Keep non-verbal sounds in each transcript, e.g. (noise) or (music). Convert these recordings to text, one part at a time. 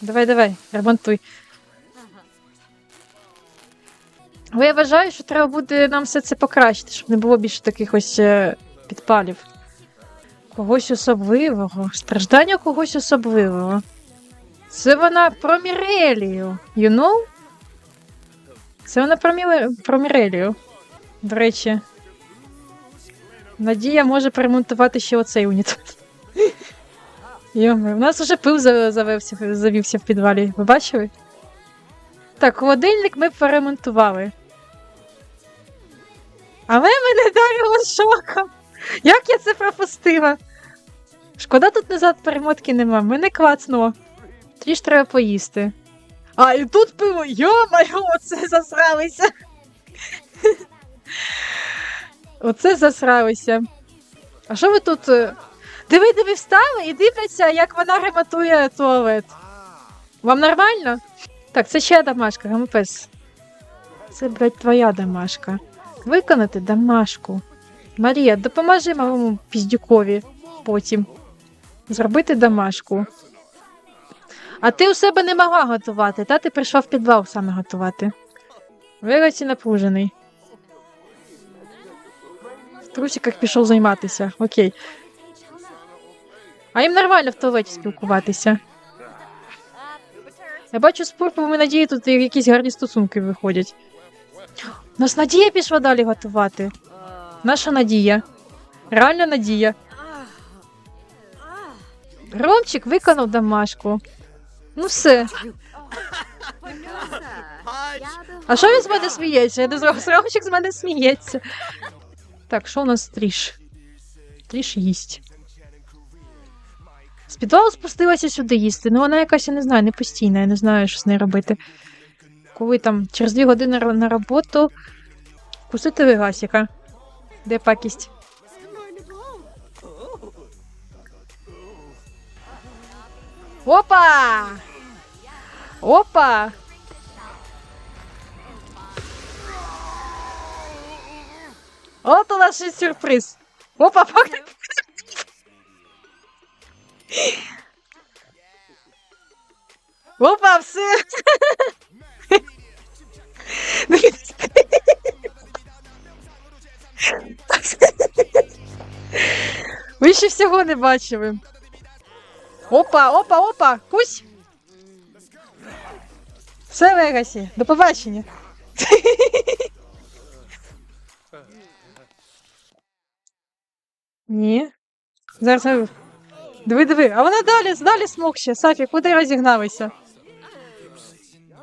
Давай, давай, ремонтуй. Але я вважаю, що треба буде нам все це покращити, щоб не було більше таких ось е, підпалів. Когось особливого. Страждання когось особливого. Це вона про Мірелію. You know? Це вона про, Міле... про Мірелію. До речі. Надія може перемонтувати ще оцей унітаз. Йоме, у нас вже пил за- завівся, в підвалі. Ви бачили? Так, холодильник ми перемонтували. Але мене дарило шоком. Як я це пропустила? Шкода, тут назад перемотки нема. Мене клацнуло. Ж треба поїсти. А, і тут пиво. Йо-моє, оце засралися. (laughs) Оце засралися. А що ви тут? Диви, диви, встали і дивляться, як вона ремонтує туалет. Вам нормально? Так, це ще домашка, гампес. Це, блядь, твоя домашка. Виконати домашку. Марія, допоможи малому піздюкові потім. Зробити домашку. А ти у себе не могла готувати, та ти прийшла в підвал саме готувати. Вироці напружений. В трусиках пішов займатися. Окей. А їм нормально в туалеті спілкуватися. Я бачу з пурпурами надії тут якісь гарні стосунки виходять. У нас Надія пішла далі готувати. Наша Надія. Реальна Надія. Ромчик виконав домашку. Ну все. А що він з мене сміється? Я не знаю, Ромчик з мене сміється. Так, що у нас тріш? Тріш їсть. З підвалу спустилася сюди їсти. Ну вона якась, я не знаю, не постійна, я не знаю, що з нею робити. Коли там через дві години на роботу кусити вигасіка. Де пакість? Опа! Опа! От у нас ще сюрприз. Опа, пак... Опа, все. Ви ще всього не бачили. Опа, опа, опа, кусь. Все, Вегасі, до побачення. (laughs) Ні. Зараз. Диви, диви, а вона далі, далі смокче. Сафі, куди розігналися?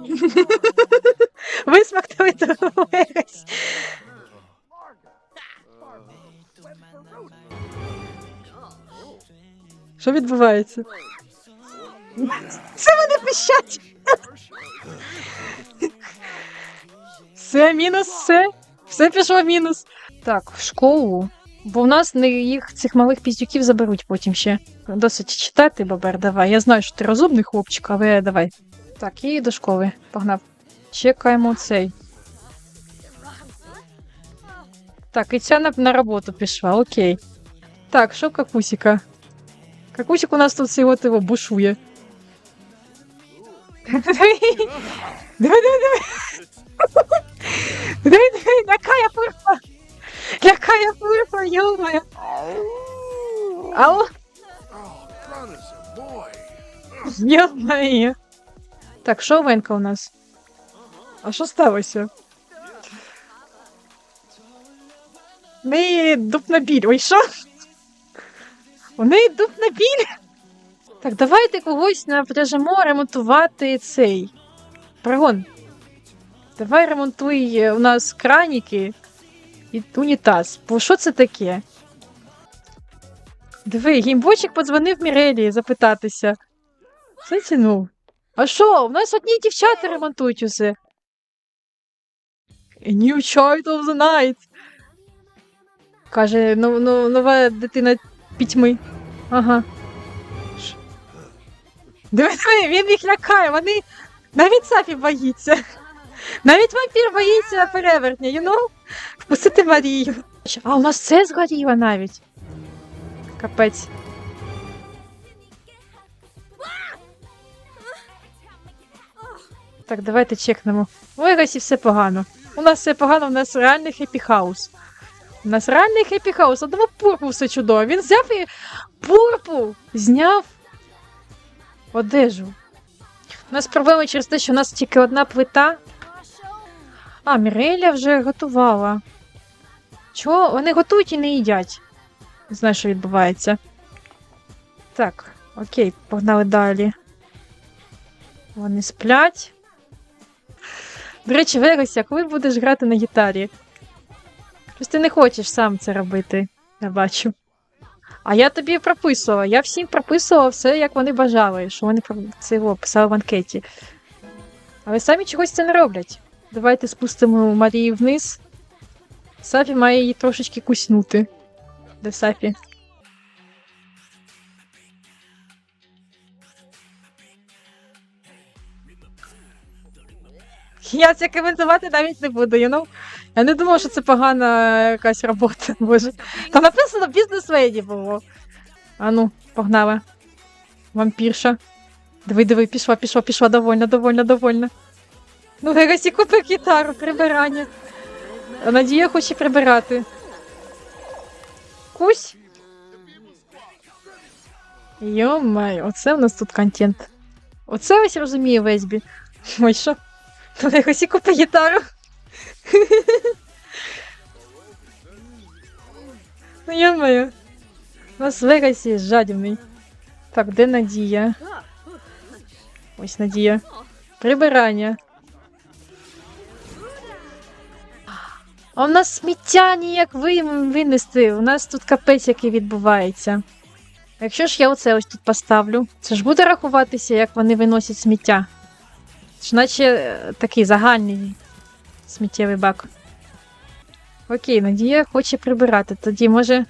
(laughs) Висмактали того Вегасі. Що відбувається? Це вони пищать. Все, мінус, все. Все пішло в мінус. Так, в школу. Бо в нас не їх цих малих піздюків заберуть потім ще. Досить читати, бабер, давай. Я знаю, що ти розумний хлопчик, але давай. Так, і до школи. Погнав. Чекаємо цей. Так, і ця на, на роботу пішла, окей. Так, що какусіка? Какусік у нас тут всього того бушує. Диви, диви, диви. Диви, диви, якая Якая пурпа, йомая. Ау, йомає. Так, що Венка у нас? А що сталося? У неї дуб на біль. Ой, що? У неї дуб на біль. Так, давайте когось напряжемо ремонтувати цей. Пригон. Давай ремонтуй е, у нас краніки і унітаз. Бо що це таке? Диви, гімбочик подзвонив Мірелі запитатися. Затянув. А що? У нас одні дівчата ремонтують усе. New child of the night. Каже, ну, ну, нова дитина пітьми. Ага. Диви, диви, він їх лякає, вони навіть Сафі боїться. Навіть вампір боїться перевертня, you know? Впустити Марію. А, у нас це згоріло навіть. Капець. Так, давайте чекнемо. У Вегасі все погано. У нас все погано, у нас реальний хеппі-хаус. У нас реальний хеппі-хаус. Одного пурпу все чудово. Він взяв і пурпу зняв одежу. У нас проблеми через те, що у нас тільки одна плита. А, Міреля вже готувала. Чого? Вони готують і не їдять. Не знаю, що відбувається. Так, окей, погнали далі. Вони сплять. До речі, Вегасі, коли будеш грати на гітарі? Щось ти не хочеш сам це робити, я бачу. А я тобі прописувала. Я всім прописувала все, як вони бажали, що вони це писали в анкеті. Але самі чогось це не роблять. Давайте спустимо Марію вниз. Сафі має її трошечки куснути. Де Сафі? Я це коментувати навіть не буду, you know? Я не думала, що це погана якась робота, (laughs) боже. Там написано бізнес-леді було. А ну, погнали. Вампірша. Диви, диви, пішла, пішла, пішла, довольна, довольна, довольна. Ну, Герасі купив гітару, прибирання. А Надія хоче прибирати. Кусь. Йо-май, оце у нас тут контент. Оце ось розуміє Весбі. Ой, що? То Герасі купив гітару. Ну, йо-моє. У нас Вегасі жадібний. Так, де Надія? Ось Надія. Прибирання. А у нас сміття ніяк ви- винести. У нас тут капець, який відбувається. Якщо ж я оце ось тут поставлю, це ж буде рахуватися, як вони виносять сміття. Це наче е, такий загальний сміттєвий бак. Окей, Надія хоче прибирати. Тоді може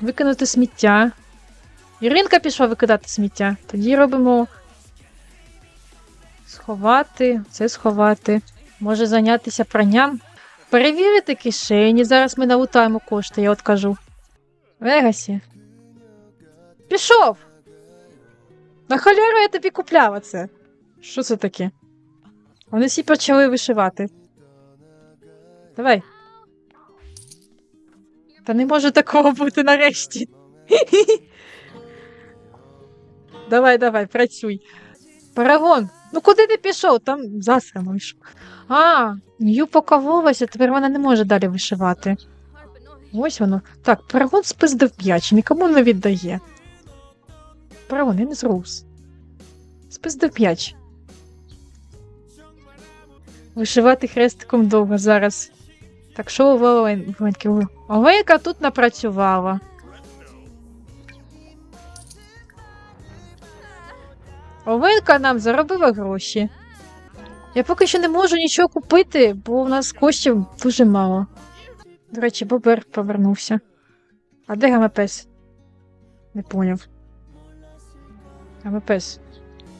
викинути сміття. Іринка пішла викидати сміття. Тоді робимо сховати, це сховати. Може зайнятися пранням. Перевірити кишені. Зараз ми налутаємо кошти, я от кажу. Вегасі. Пішов! На холяру я тобі купляла це. Що це таке? Вони всі почали вишивати. Давай. Та не може такого бути нарешті. (laughs) давай, давай, працюй. Парагон, ну куди ти пішов? Там засрано йшов. А, Нью покавилася, тепер вона не може далі вишивати. Ось воно. Так, парагон спиздив п'яч, нікому не віддає. Парагон, я не зрус. Спиздив п'яч. Вишивати хрестиком довго зараз. Так що Воленки? тут напрацювала. Оленка нам заробила гроші. Я поки що не можу нічого купити, бо у нас коштів дуже мало. До речі, Бобер повернувся. А де Гамепес? Не поняв. Гамепес.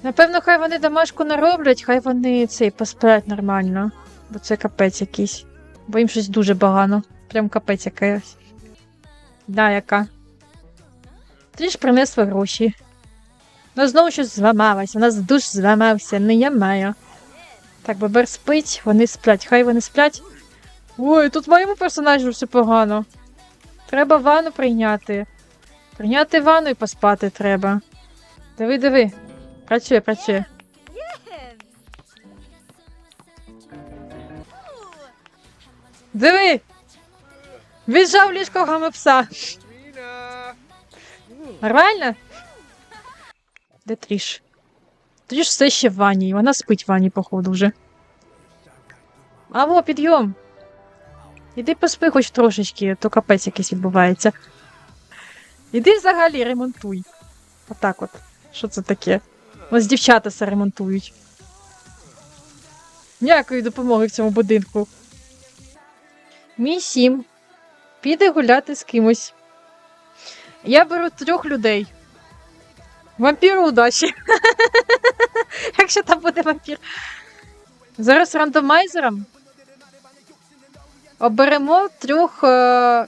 Напевно, хай вони домашку не роблять, хай вони цей посплять нормально. Бо це капець якийсь. Бо їм щось дуже багано. Прям капець якась. Да, яка. Ти ж принесла гроші. Ну, знову щось зламалось. У нас душ зламався, не я маю. Так, Бобер спить, вони сплять. Хай вони сплять. Ой, тут моєму персонажу все погано. Треба ванну прийняти. Прийняти ванну і поспати треба. Диви, диви. Працює, працює. Диви! Віджав ліжко гамепса. Нормально? Де тріш? Тоді все ще в ванні. Вона спить в ванні, походу, вже. Аво, підйом. Іди поспи хоч трошечки, то капець якийсь відбувається. Іди взагалі ремонтуй. Отак от. Що це таке? Ось дівчата все ремонтують. Ніякої допомоги в цьому будинку. Мій сім. Піде гуляти з кимось. Я беру трьох людей. Вампіру удачі. (laughs) Якщо там буде вампір. Зараз рандомайзером оберемо трьох е-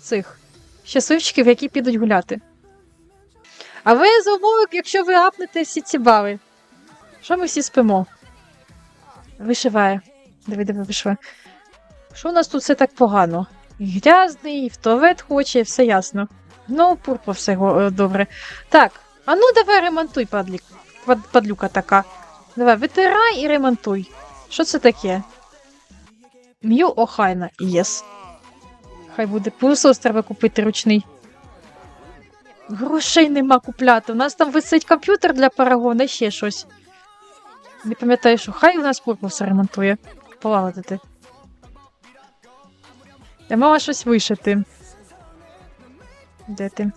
цих щасливчиків, які підуть гуляти. А ви за умови, якщо ви апнете всі ці бали. Що ми всі спимо? Вишиває. Диви, диви, вишиває. Що у нас тут все так погано? І грязний, і в хоче, все ясно. Ну, пурпо, все е, добре. Так, а ну давай ремонтуй, падлік. Пад- Падлюка така. Давай, витирай і ремонтуй. Що це таке? М'ю охайна, єс. Хай буде пилосос треба купити ручний. Грошей нема купляти. У нас там висить комп'ютер для парагона ще щось. Не пам'ятаю, що хай у нас пурпо все ремонтує. Полагодити. Я мала щось вишити. Де ти?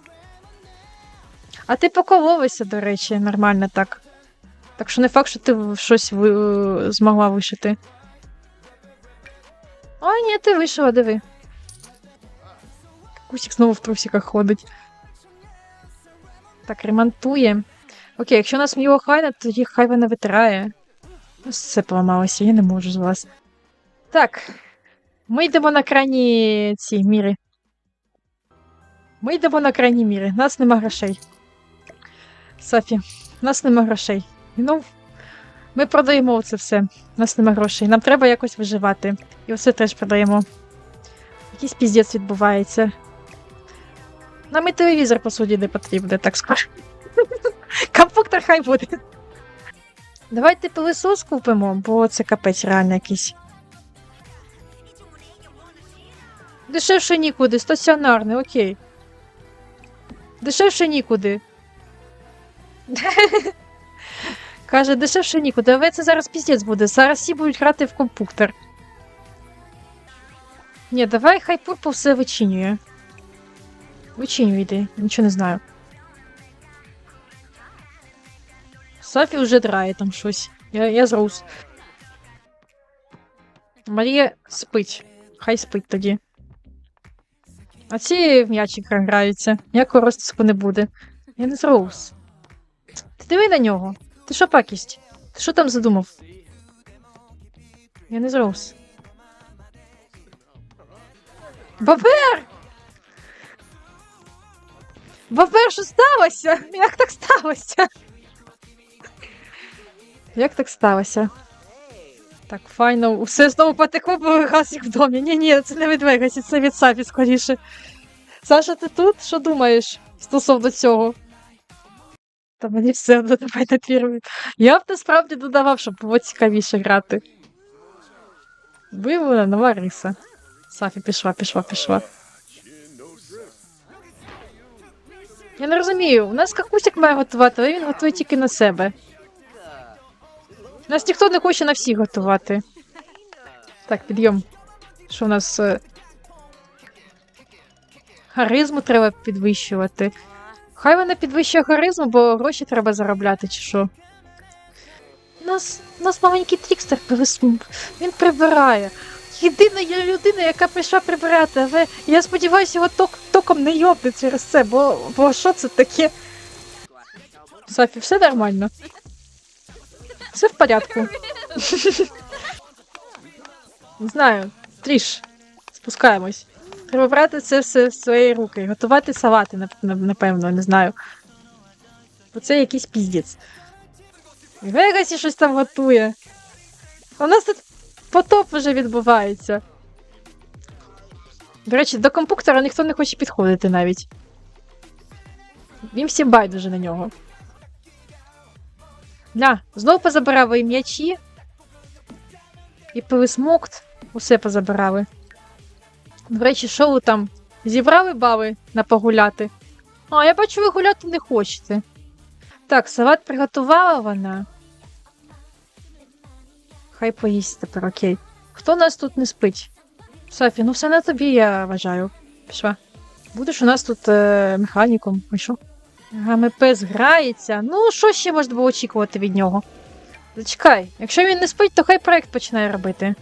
А ти поколовися, до речі, нормально так. Так що не факт, що ти щось ви... змогла вишити. О, ні, ти вишила, диви. Кусік знову в трусиках ходить. Так, ремонтує. Окей, якщо у нас міло хайна, тоді хай вона витирає. Ось Це поламалося, я не можу з вас. Так. Ми йдемо на крайні ці міри. Ми йдемо на крайні міри. Нас нема грошей. Софі, у нас нема грошей. Ну, ми продаємо це все. У нас нема грошей. Нам треба якось виживати. І оце теж продаємо. Якийсь піздець відбувається. Нам і телевізор, по суті, не потрібен, так скажу. (laughs) Компуктор хай буде. Давайте пилисос купимо, бо це капець реально якийсь. Дешевше нікуди, стаціонарний, окей. Дешевше нікуди. (laughs) Каже, дешевше нікуди, але це зараз піздець буде. Зараз всі будуть грати в компуктор. Ні, давай хай Пурпл все вичинює. Вичинюй йди, нічого не знаю. Софі вже драє там щось. Я, я зрус. Марія спить. Хай спить тоді. А ці в м'ячик граються. Ніякого розтиску не буде. Я не зрус. Ти диви на нього. Ти що пакість? Ти що там задумав? Я не зрос. Бабер! Бабер, що сталося? Як так сталося? Як так сталося? Так, файно, усе знову потекло, бо газ їх в домі. Ні, ні, це не від це від Сафі скоріше. Саша, ти тут? Що думаєш стосовно цього? Та мені все одно давай на первий. Я б насправді додавав, щоб було цікавіше грати. Виявлена нова риса. Сафі пішла, пішла, пішла. Я не розумію, у нас какусик має готувати, але він готує тільки на себе. Нас ніхто не хоче на всіх готувати. Так, підйом. Що у нас. е, Харизму треба підвищувати. Хай вона підвищує харизму, бо гроші треба заробляти, чи що. Нас, нас маленький трікстер пересум. Він прибирає. Єдина є людина, яка прийшла прибирати, але я сподіваюся, його ток, током не йобне через це, бо, бо що це таке? Софі, все нормально. Все в порядку. Не (laughs) знаю. Тріш. Спускаємось. Треба брати це все в свої руки. Готувати салати, нап- нап- напевно, не знаю. Бо це якийсь піздець. І Вегасі щось там готує. У нас тут потоп вже відбувається. До речі, до компуктора ніхто не хоче підходити навіть. Їм всім байдуже на нього. Ля, знову позабирали і м'ячі. І пилисмокт. Усе позабирали. До речі, що ви там? Зібрали бали на погуляти? А, я бачу, ви гуляти не хочете. Так, салат приготувала вона. Хай поїсть тепер, окей. Хто нас тут не спить? Софі, ну все на тобі, я вважаю. Пішла. Будеш у нас тут е, механіком. Ой, що? ГМП зграється. Ну, що ще можна було очікувати від нього? Зачекай, якщо він не спить, то хай проект починає робити.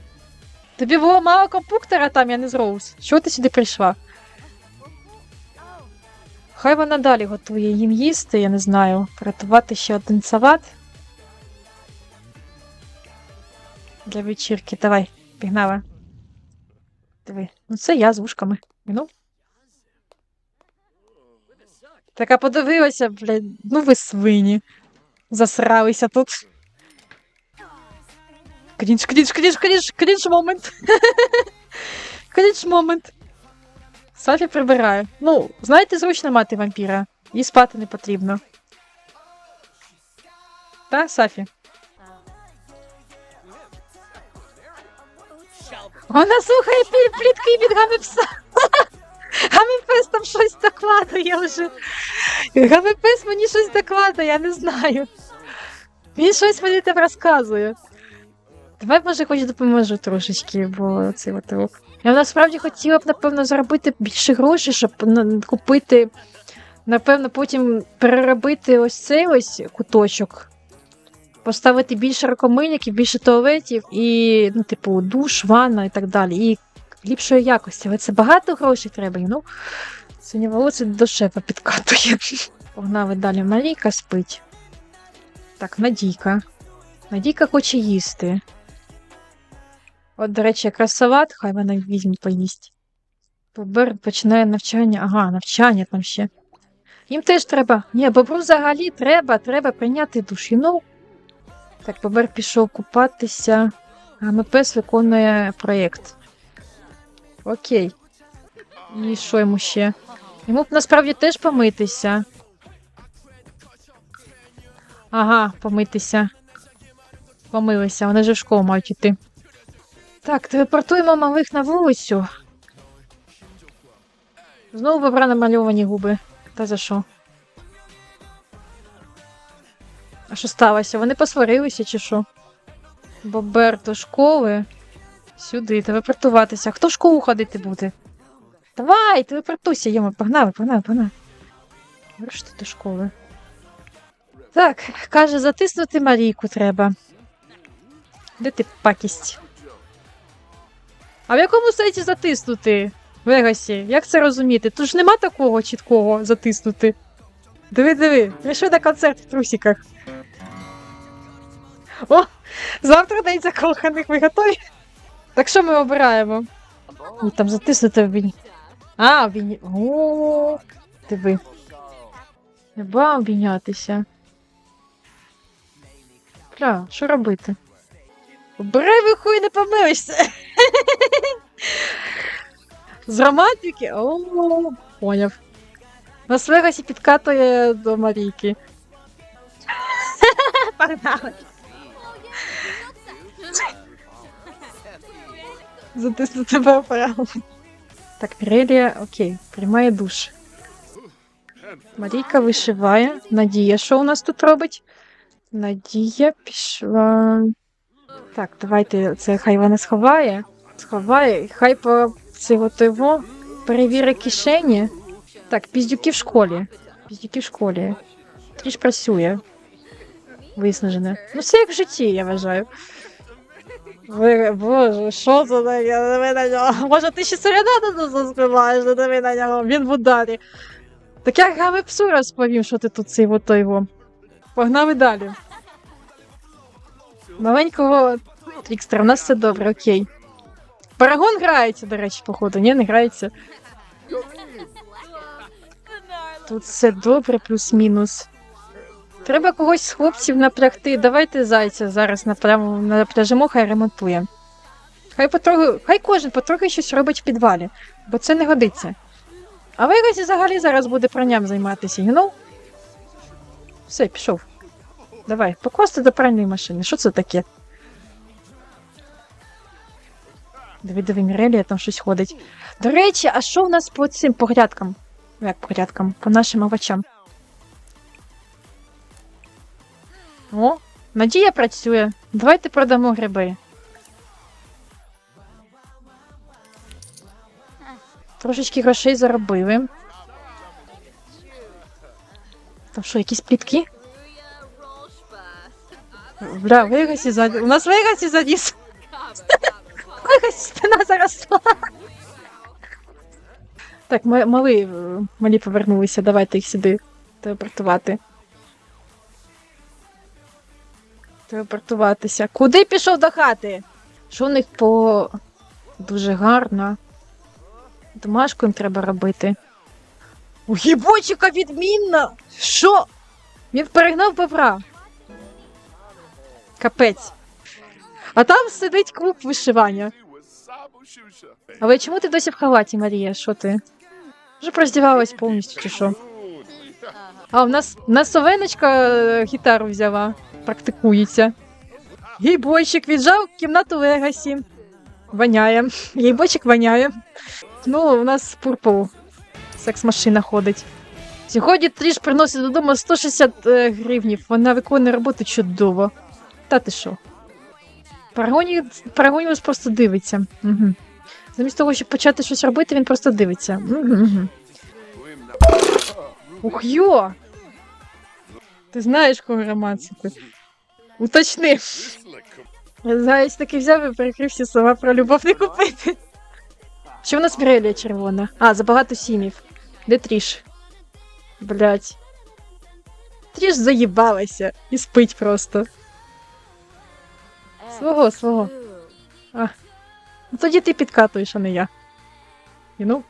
Тобі було мало компуктора там, я не з Роуз. Чого ти сюди прийшла? Хай вона далі готує їм їсти, я не знаю. Приготувати ще один салат. Для вечірки. Давай, пігнала. Диви. Ну це я з вушками. Ну. Така подивилася, блядь, ну ви свині. Засралися тут. Крінж, крінж, крінж, крінж, крінж момент. (laughs) крінж момент. Сафі прибирає. Ну, знаєте, зручно мати вампіра. І спати не потрібно. Та, Сафі? Вона слухає плітки від Гамепса. (laughs) Гамепес там щось докладує вже. Гамепес мені щось докладує, я не знаю. Він щось мені там розказує. Давай, може, хоч допоможу трошечки, бо це от рук. Я насправді хотіла б, напевно, заробити більше грошей, щоб купити, напевно, потім переробити ось цей ось куточок. Поставити більше рукомийників, більше туалетів і, ну, типу, душ, ванна і так далі. І ліпшої якості. Але це багато грошей треба. Ну, сині волосся до шефа підкатує. (laughs) Погнали далі. Марійка спить. Так, Надійка. Надійка хоче їсти. От, до речі, якраз салат, хай вона візьме поїсть. Бобер починає навчання. Ага, навчання там ще. Їм теж треба. Ні, бобру взагалі треба, треба прийняти душ. Know? Так, Бобер пішов купатися. А МПС виконує проєкт. Окей. І що йому ще? Йому б насправді теж помитися. Ага, помитися. Помилися, вони вже в школу мають іти. Так, телепортуємо малих на вулицю. Знову бобра намальовані губи. Та за що? А що сталося? Вони посварилися чи що? Бобер до школи. Сюди, телепортуватися. Хто в школу ходити буде? Давай, телепортуйся, йому. Погнали, погнали, погнали. Вирушити до школи. Так, каже, затиснути Марійку треба. Де ти пакість? А в якому сенсі затиснути? Вегасі, як це розуміти? Тут ж нема такого чіткого затиснути. Диви, диви, прийшли на концерт в трусиках. О, завтра день закоханих, ви готові? Так що ми обираємо? Ні, там затиснути в він. А, він. О, диви. Неба обійнятися. Бля, що робити? Бери вихуй, не помилишся. З романтики? О, поняв. Нас Вегасі підкатує до Марійки. Погнали. Затисну тебе операли. Так, Мірелія, окей, приймає душ. Марійка вишиває. Надія, що у нас тут робить? Надія пішла. Так, давайте це хай вона сховає. Сховає, хай по цього перевірить кишені. Так, піздюки в школі. Піздюки в школі. Тріж працює. Виснажене. Ну, все як в житті, я вважаю. Ви, боже, що таке? Диви на нього. Може, ти ще серенаду заспіваєш, не диви на нього. Він в ударі. Так я гами псу розповім, що ти тут цей ото його. Погнали далі. Маленького Трікстера, у нас все добре, окей. Парагон грається, до речі, походу. Ні, не грається. Тут все добре, плюс-мінус. Треба когось з хлопців напрягти. Давайте зайця зараз напрямо, напряжемо, хай ремонтує. Хай потрохи, хай кожен потрохи щось робить в підвалі, бо це не годиться. А Вегасі взагалі зараз буде пранням займатися, you know? Все, пішов. Давай, покласти до пральної машини. Що це таке? Диви, диви, Мірелія там щось ходить. До речі, а що у нас по цим порядкам? Ну, Як порядкам? По нашим овочам. О, Надія працює. Давайте продамо гриби. Трошечки грошей заробили. Там що, якісь плітки? Бля, в Вегасі ззаді. У нас в Вегасі задіс. Вегасі спина заросла. Так, ма- мали, малі повернулися, давайте їх сюди телепортувати. Телепортуватися. Куди пішов до хати? Що у них по дуже гарно. Домашку їм треба робити. У гібочика відмінно! Що? Він перегнав бобра. Капець. А там сидить клуб вишивання. Але чому ти досі в халаті, Марія? Що ти? Вже роздівалась повністю чи що? А, в нас, в нас е, гітару взяла, практикується. Гейбойчик віджав кімнату Легасі. Воняє. Гейбойчик воняє. Ну, у нас пурпл. Секс-машина ходить. Сьогодні Тріш приносить додому 160 е, гривнів. Вона виконує роботу чудово. Та ти що? Парагоні... Парагонівус просто дивиться. Угу. Замість того, щоб почати щось робити, він просто дивиться. Угу. Ух йо! Ти знаєш, кого романсити? Уточни. Заяць таки взяв і перекрив всі слова про любов не купити. Що в нас Мірелія червона? А, забагато сімів. Де Тріш? Блять. Тріш заїбалася і спить просто. Свого, свого. Ну, Тоді ти підкатуєш, а не я. Know?